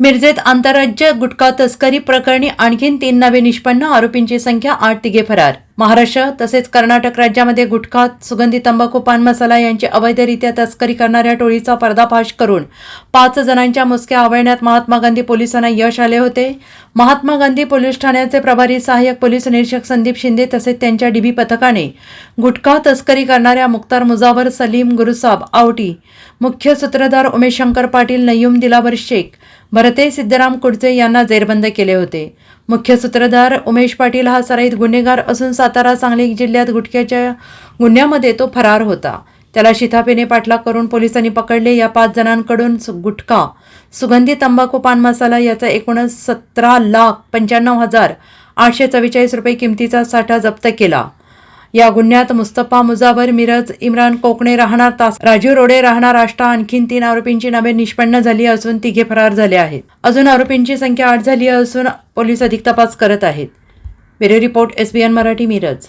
मिरजेत आंतरराज्य गुटखा तस्करी प्रकरणी आणखीन तीन नवे निष्पन्न आरोपींची संख्या आठ तिघे फरार. महाराष्ट्र तसेच कर्नाटक राज्यामध्ये गुटखा सुगंधी तंबाखू पान मसाला यांची अवैधरित्या तस्करी करणाऱ्या टोळीचा पर्दाफाश करून पाच जणांच्या मुसक्या आवळण्यात महात्मा गांधी पोलिसांना यश आले होते. महात्मा गांधी पोलीस ठाण्याचे प्रभारी सहाय्यक पोलीस निरीक्षक संदीप शिंदे तसेच त्यांच्या डीबी पथकाने गुटखा तस्करी करणाऱ्या मुख्तार मुजावर सलीम गुरुसाब आवटी मुख्य सूत्रधार उमेश शंकर पाटील नय्यूम दिलावर शेख भरते सिद्धराम कुडचे यांना जेरबंद केले होते. मुख्य सूत्रधार उमेश पाटील हा सराईत गुन्हेगार असून सातारा सांगली जिल्ह्यात गुटख्याच्या गुन्ह्यामध्ये तो फरार होता. त्याला शिथापेने पाठलाग करून पोलिसांनी पकडले. या पाच जणांकडून सु- गुटखा सुगंधी तंबाखू पान मसाला याचा एकूणच सतरा लाख पंच्याण्णव हजार आठशे चव्वेचाळीस रुपये किमतीचा साठा जप्त केला. या गुन्ह्यात मुस्तफा मुजावर मिरज इम्रान कोकणे राहणार तास राजीव रोडे राहणार आष्टा आणखीन तीन आरोपींची नावे निष्पन्न झाली असून तिघे फरार झाले आहेत. अजून आरोपींची संख्या आठ झाली असून पोलीस अधिक तपास करत आहेत. Bureau report SBN Marathi Miraj.